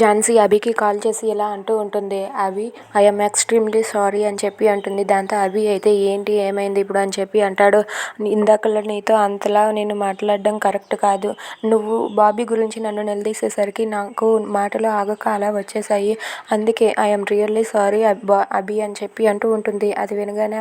Jhansi అభికి call చేసి ఇలా అంటూ ఉంటుంది. అభి ఐఎమ్ ఎక్స్ట్రీమ్లీ సారీ అని చెప్పి అంటుంది. దాంతో అభి అయితే ఏంటి ఏమైంది ఇప్పుడు అని చెప్పి అంటాడు. ఇందాకలా నీతో అంతలా నేను మాట్లాడడం కరెక్ట్ కాదు. నువ్వు బాబీ గురించి నన్ను నిలదీసేసరికి నాకు మాటలు ఆగక అలా వచ్చేసాయి అందుకే ఐఎమ్ రియల్లీ సారీ అభి అని చెప్పి అంటూ ఉంటుంది. అది వినగానే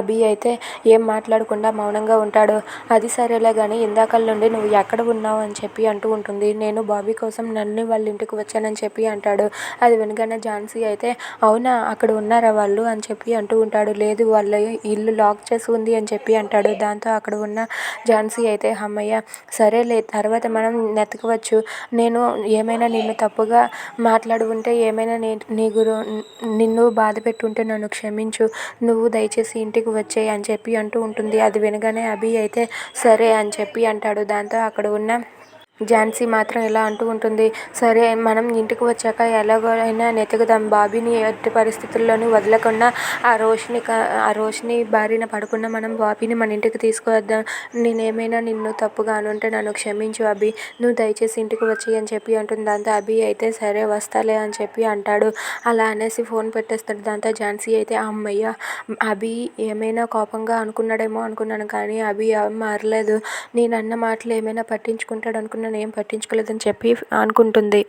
అభి అయితే ఏం మాట్లాడకుండా మౌనంగా ఉంటాడు. అది సరేలే కానీ ఇందాకల నుండి నువ్వు ఎక్కడ ఉన్నావు అని చెప్పి అంటూ ఉంటుంది. నేను బాబీ కోసం నన్ను వాళ్ళ ఇంటికి వచ్చాను అని చెప్పి అంటాడు. అది వినగానే ఝాన్సీ అయితే అవునా అక్కడ ఉన్నారా వాళ్ళు అని చెప్పి అంటూ ఉంటాడు. లేదు వాళ్ళ ఇల్లు లాక్ చేసి ఉంది అని చెప్పి అంటాడు. దాంతో అక్కడ ఉన్న ఝాన్సీ అయితే హమ్మయ్య సరేలే తర్వాత మనం వెతకవచ్చు. నేను ఏమైనా నిన్ను తప్పుగా మాట్లాడి ఉంటే ఏమైనా నీ గురు నిన్ను బాధపెట్టి ఉంటే నన్ను క్షమించు. నువ్వు దయచేసి ఇంటికి వచ్చేయి అని చెప్పి అంటూ ఉంటుంది. అది వినగానే అభి అయితే సరే అని చెప్పి అంటాడు. దాంతో అక్కడ ఉన్న ఝాన్సీ మాత్రం ఇలా అంటూ ఉంటుంది. సరే మనం ఇంటికి వచ్చాక ఎలాగైనా వెతుకుదాం. బాబీని ఎట్టి పరిస్థితుల్లోనూ వదలకుండా ఆ రోషిని ఆ రోషిని బారిన పడకుండా మనం బాబీని మన ఇంటికి తీసుకువద్దాం. నేనేమైనా నిన్ను తప్పుగా అనుంటే నన్ను క్షమించు అభి. నువ్వు దయచేసి ఇంటికి వచ్చి అని చెప్పి అంటుంది. దాంతో అభి అయితే సరే వస్తాలే అని చెప్పి అంటాడు. అలా అనేసి ఫోన్ పెట్టేస్తాడు. దాంతో ఝాన్సీ అయితే అమ్మయ్య అభి ఏమైనా కోపంగా అనుకున్నాడేమో అనుకున్నాను కానీ అభి మారలేదు నేను అన్న మాటలు ఏమైనా పట్టించుకుంటాడు అనుకున్నాను ఏం పట్టించుకోలేదని చెప్పి అనుకుంటుంది.